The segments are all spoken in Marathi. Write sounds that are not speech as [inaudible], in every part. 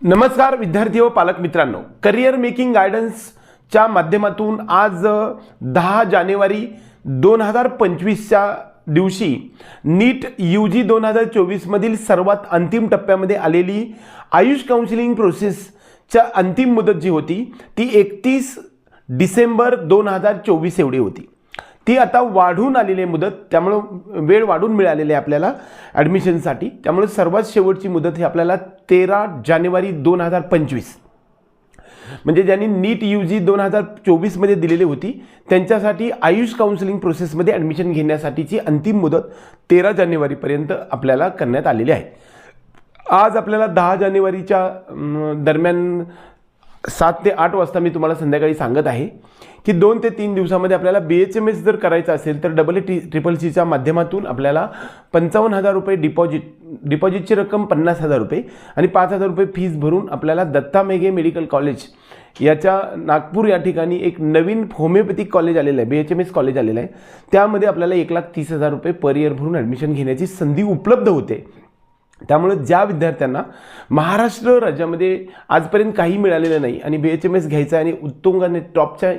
नमस्कार विद्यार्थी व पालक मित्रांनो. करिअर मेकिंग गायडन्सच्या माध्यमातून आज दहा जानेवारी दोन हजार पंचवीसच्या दिवशी नीट यू जी दोन हजार चोवीसमधील सर्वात अंतिम टप्प्यामध्ये आलेली आयुष काउन्सिलिंग प्रोसेसच्या अंतिम मुदत जी होती ती एकतीस डिसेंबर दोन हजार चोवीस एवढी होती. ती आता वाढून आलेली आहे मुदत त्यामुळं वेळ वाढून मिळालेली आहे आपल्याला ॲडमिशनसाठी त्यामुळे सर्वात शेवटची मुदत ही आपल्याला तेरा जानेवारी दोन हजार पंचवीस. म्हणजे ज्यांनी नीट यू जी दोन हजार चोवीसमध्ये दिलेली होती त्यांच्यासाठी आयुष काउन्सिलिंग प्रोसेसमध्ये ॲडमिशन घेण्यासाठीची अंतिम मुदत तेरा जानेवारीपर्यंत आपल्याला करण्यात आलेली आहे. आज आपल्याला दहा जानेवारीच्या दरम्यान सात ते आठ वाजता मी तुम्हाला संध्याकाळी सांगत आहे की दोन ते तीन दिवसामध्ये आपल्याला बी एच एम एस जर करायचं असेल तर डबल ए टी ट्रिपल सीच्या माध्यमातून आपल्याला पंचावन्न हजार रुपये डिपॉझिट डिपॉझिटची रक्कम पन्नास हजार रुपये आणि पाच हजार रुपये फीज भरून आपल्याला दत्ता मेघे मेडिकल कॉलेज याच्या नागपूर या ठिकाणी एक नवीन होमिओपॅथिक कॉलेज आलेलं आहे B H M S college आलेलं आहे. त्यामध्ये आपल्याला एक लाख तीस हजार रुपये पर इयर भरून ॲडमिशन घेण्याची संधी उपलब्ध होते. त्यामुळे ज्या विद्यार्थ्यांना महाराष्ट्र राज्यामध्ये आजपर्यंत काही मिळालेलं नाही आणि बी एच एम एस घ्यायचं आहे आणि उत्तुंगाने टॉपच्या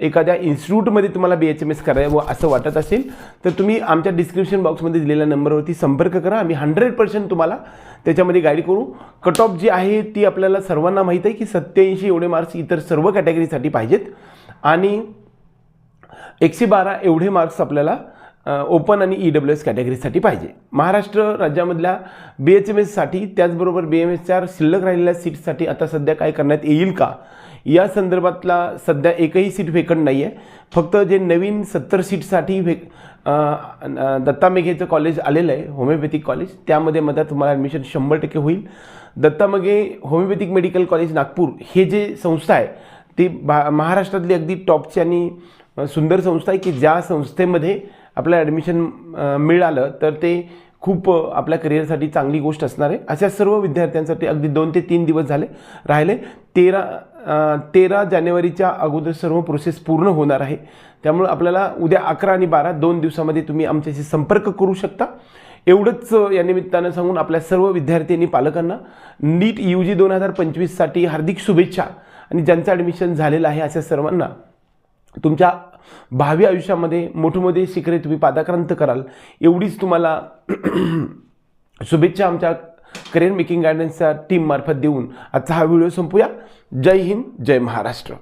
एखाद्या इन्स्टिट्यूटमध्ये तुम्हाला बी एच एम एस करावं असं वाटत असेल तर तुम्ही आमच्या डिस्क्रिप्शन बॉक्समध्ये दिलेल्या नंबरवरती संपर्क करा. आम्ही हंड्रेड पर्सेंट तुम्हाला त्याच्यामध्ये गाईड करू. कट ऑफ जी आहे ती आपल्याला सर्वांना माहीत आहे की सत्याऐंशी एवढे मार्क्स इतर सर्व कॅटेगरीसाठी पाहिजेत आणि एकशे बारा एवढे मार्क्स आपल्याला ओपन आणि ई डब्ल्यू एस कॅटेगरीसाठी पाहिजे. महाराष्ट्र राज्यामधल्या बी एच एम एससाठी त्याचबरोबर बी एम एसच्या शिल्लक राहिलेल्या सीटसाठी आता सध्या काय करण्यात येईल का? या संदर्भातला सध्या एकही सीट वेकंट नाही आहे फक्त जे नवीन सत्तर सीटसाठी वे दत्ता मेघेचं कॉलेज आलेलं आहे होमिओपॅथिक कॉलेज त्यामध्ये मध्ये तुम्हाला ॲडमिशन शंभर टक्के होईल. Datta Meghe homoeopathic medical college Nagpur हे जे संस्था आहे ती भा महाराष्ट्रातली अगदी टॉपची आणि सुंदर संस्था आहे की ज्या संस्थेमध्ये आपलं ॲडमिशन मिळालं तर ते खूप आपल्या करिअरसाठी चांगली गोष्ट असणार आहे. अशा सर्व विद्यार्थ्यांसाठी अगदी दोन ते तीन दिवस झाले राहिले. तेरा तेरा जानेवारीच्या अगोदर सर्व प्रोसेस पूर्ण होणार आहे. त्यामुळे आपल्याला उद्या अकरा आणि बारा दोन दिवसामध्ये तुम्ही आमच्याशी संपर्क करू शकता. एवढंच या निमित्तानं सांगून आपल्या सर्व विद्यार्थी आणि पालकांना नीट यू जी दोन हजार पंचवीससाठी हार्दिक शुभेच्छा आणि ज्यांचं ॲडमिशन झालेलं आहे अशा सर्वांना तुमच्या भावी आयुष्यामध्ये मोठमोठे शिखरे तुम्ही पादाक्रांत कराल. एवढीच तुम्हाला [clears throat] शुभेच्छा आमच्या करिअर मेकिंग गायडन्सच्या टीममार्फत देऊन. आजचा हा व्हिडिओ संपूया. जय हिंद जय महाराष्ट्र.